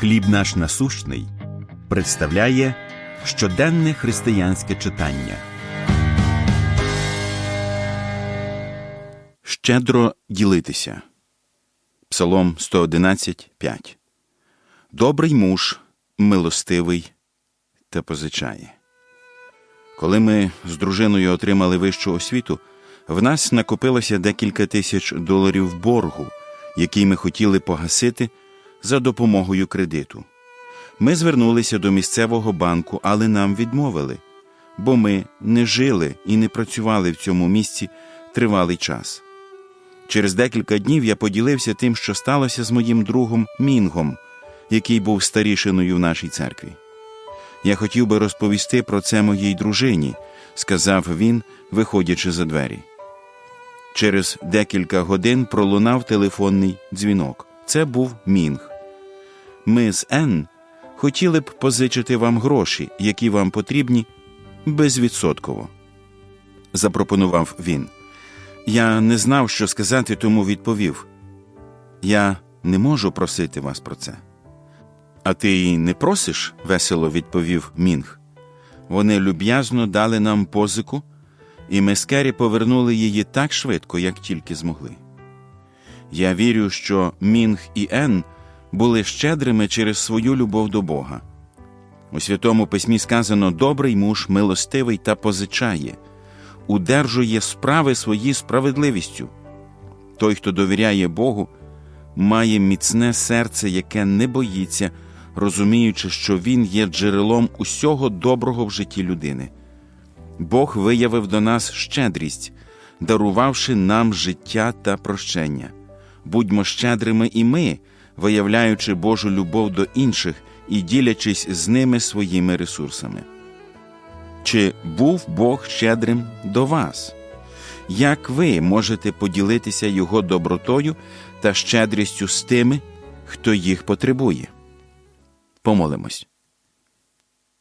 Хліб наш насущний представляє щоденне християнське читання. Щедро ділитися. Псалом 111, 5. Добрий муж, милостивий та позичає. Коли ми з дружиною отримали вищу освіту, в нас накопилося декілька тисяч доларів боргу, який ми хотіли погасити за допомогою кредиту. Ми звернулися до місцевого банку, але нам відмовили, бо ми не жили і не працювали в цьому місці тривалий час. Через декілька днів я поділився тим, що сталося з моїм другом Мінгом, який був старішиною в нашій церкві. Я хотів би розповісти про це моїй дружині, сказав він, виходячи за двері. Через декілька годин пролунав телефонний дзвінок. Це був Мінг. Ми з Н хотіли б позичити вам гроші, які вам потрібні, безвідсотково. Запропонував він. Я не знав, що сказати, тому відповів: Я не можу просити вас про це. А ти й не просиш? весело відповів Мінг. Вони люб'язно дали нам позику, і ми з Керрі повернули її так швидко, як тільки змогли. Я вірю, що Мінг і Ен були щедрими через свою любов до Бога. У Святому Письмі сказано добрий муж милостивий та позичає, удержує справи свої справедливістю. Той, хто довіряє Богу, має міцне серце, яке не боїться, розуміючи, що Він є джерелом усього доброго в житті людини. Бог виявив до нас щедрість, дарувавши нам життя та прощення. Будьмо щедрими і ми, виявляючи Божу любов до інших і ділячись з ними своїми ресурсами. Чи був Бог щедрим до вас? Як ви можете поділитися Його добротою та щедрістю з тими, хто їх потребує? Помолимось.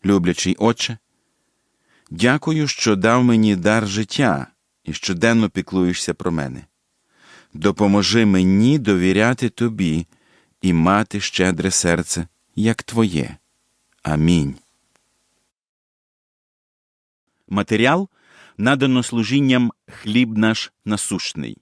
Люблячий Отче, дякую, що дав мені дар життя і щоденно піклуєшся про мене. Допоможи мені довіряти Тобі і мати щедре серце, як Твоє. Амінь. Матеріал надано служінням хліб наш насущний.